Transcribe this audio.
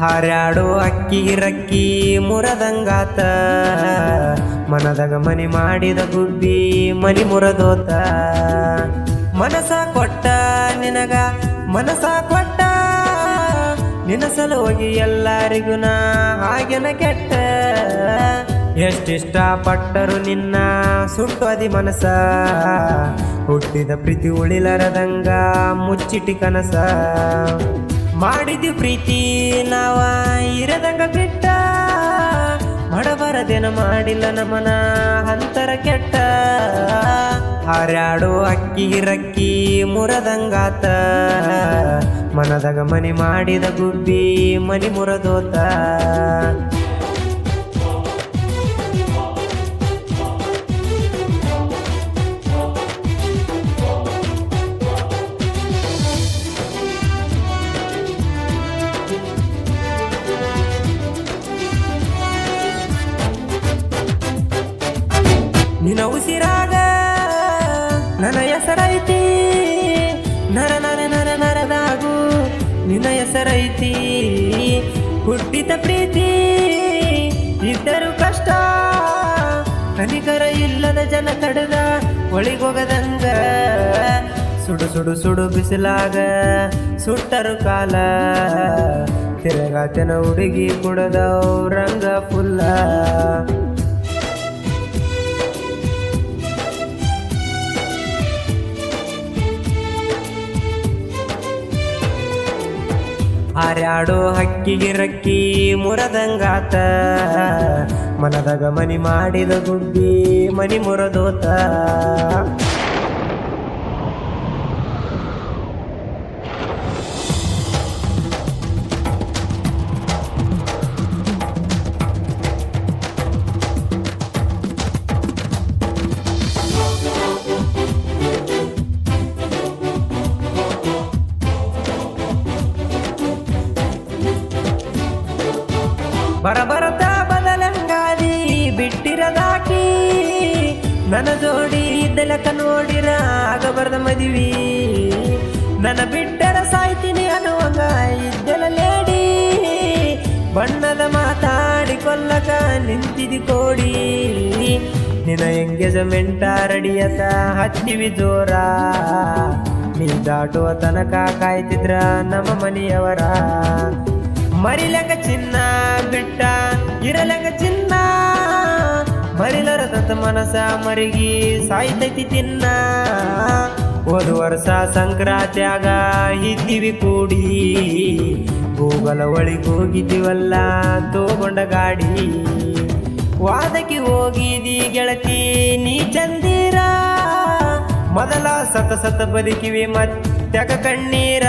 ಹಾರಾಡೋ ಅಕ್ಕಿ ರಕ್ಕಿ ಮುರದಂಗಾತ. ಮನದಾಗ ಮನೆ ಮಾಡಿದ ಗುಬ್ಬಿ ಮನಿ ಮುರದೋತ. ಮನಸ ಕೊಟ್ಟ ನಿನಗ, ಮನಸ ಕೊಟ್ಟ. ನಿನ್ನ ಸಲುವಾಗಿ ಎಲ್ಲರಿಗೂ ನಾ ಹಾಗೆನ ಕೆಟ್ಟ. ಎಷ್ಟಿಷ್ಟ ಪಟ್ಟರು ನಿನ್ನ ಸುಟ್ಟೋದಿ ಮನಸ. ಹುಟ್ಟಿದ ಪ್ರೀತಿ ಉಳಿಲರದಂಗ ಮುಚ್ಚಿಟಿ ಕನಸ. ಮಾಡಿದಿ ಪ್ರೀತಿ, ನಾವ ಇರದಂಗ ಬಿಟ್ಟ ಮಡಬರದೇನ ಮಾಡಿಲ್ಲ ನಮನ ಅಂತರ ಕೆಟ್ಟ. ಹಾರಾಡು ಅಕ್ಕಿ, ರಕ್ಕಿ ಮುರದಂಗಾತ. ಮನದಾಗ ಮನೆ ಮಾಡಿದ ಗುಬ್ಬಿ ಮನಿ ಮುರದೋತ. ನಿನ್ನ ಉಸಿರಾಗ ನನ್ನ ಹೆಸರೈತಿ ನರ ನರ ನರ, ನರದಾಗು ನಿನ್ನ ಹೆಸರೈತಿ ಹುಟ್ಟಿದ ಪ್ರೀತಿ, ಇದ್ದರೂ ಕಷ್ಟ. ಕನಿಕರ ಇಲ್ಲದ ಜನ ತಡೆದ ಒಳಿಗೋಗದಂಗ. ಸುಡು ಸುಡು ಸುಡು ಬಿಸಿಲಾಗ ಸುಟ್ಟರು ಕಾಲ. ತಿರಗಾತನ ಹುಡುಗಿ ಕುಡದವ್ ರಂಗ ಫುಲ್ಲ ಹಾರ್ಯಾಡೋ ಹಕ್ಕಿಗೆ ರಕ್ಕಿ ಮುರದಂಗಾತ. ಮನದಾಗ ಮನಿ ಮಾಡಿದ ಗುಡ್ಡಿ ಮನಿ ಮುರದೋತ. ಬರಬರತ ಬದಲಂಗಾದಿ ಬಿಟ್ಟಿರದಾಕಿ. ನನ್ನ ಜೋಡಿ ಇದ್ದಲಕ ನೋಡಿರ ಆಗಬಾರ್ದ ಮದುವಿ. ನನ್ನ ಬಿಟ್ಟರ ಸಾಯ್ತೀನಿ ಅನ್ನುವಂಗ ಇದ್ದಲ ಲೇಡಿ. ಬಣ್ಣದ ಮಾತಾಡಿ ಕೊಲ್ಲಕ ನಿಂತಿದಿ ಕೋಡಿ. ನಿನ್ನ ಎಂಗೇಜ್ಮೆಂಟ ರೆಡಿಯತ ಹತ್ತಿವಿ ಜೋರ. ನೀ ದಾಟುವ ತನಕ ಕಾಯ್ತಿದ್ರ ನಮ್ಮ ಮನೆಯವರ. ಮರಿಲಂಗ ಚಿನ್ನ ಬಿಟ್ಟ, ಇರಲಂಗ ಚಿನ್ನ. ಮರಿಲರದಂತ ಮನಸ ಮರಿಗಿ ಸಾಯ್ತೈತಿ ತಿನ್ನ. ಹೋದ ವರ್ಷ ಸಂಕ್ರಾಂತ್ಯಾಗ ಇದ್ದೀವಿ ಕೂಡಿ, ಗೂಗಲ ಒಳಗೆ ಹೋಗಿದ್ದೀವಲ್ಲ ತೋಗೊಂಡ ಗಾಡಿ. ವಾದಕ್ಕೆ ಹೋಗಿದಿ ಗೆಳತಿ ನೀ ಚಂದಿರ. ಮೊದಲ ಸತ ಸತ ಬದುಕಿವಿ ಮತ್ತೆ ಕಣ್ಣೀರ.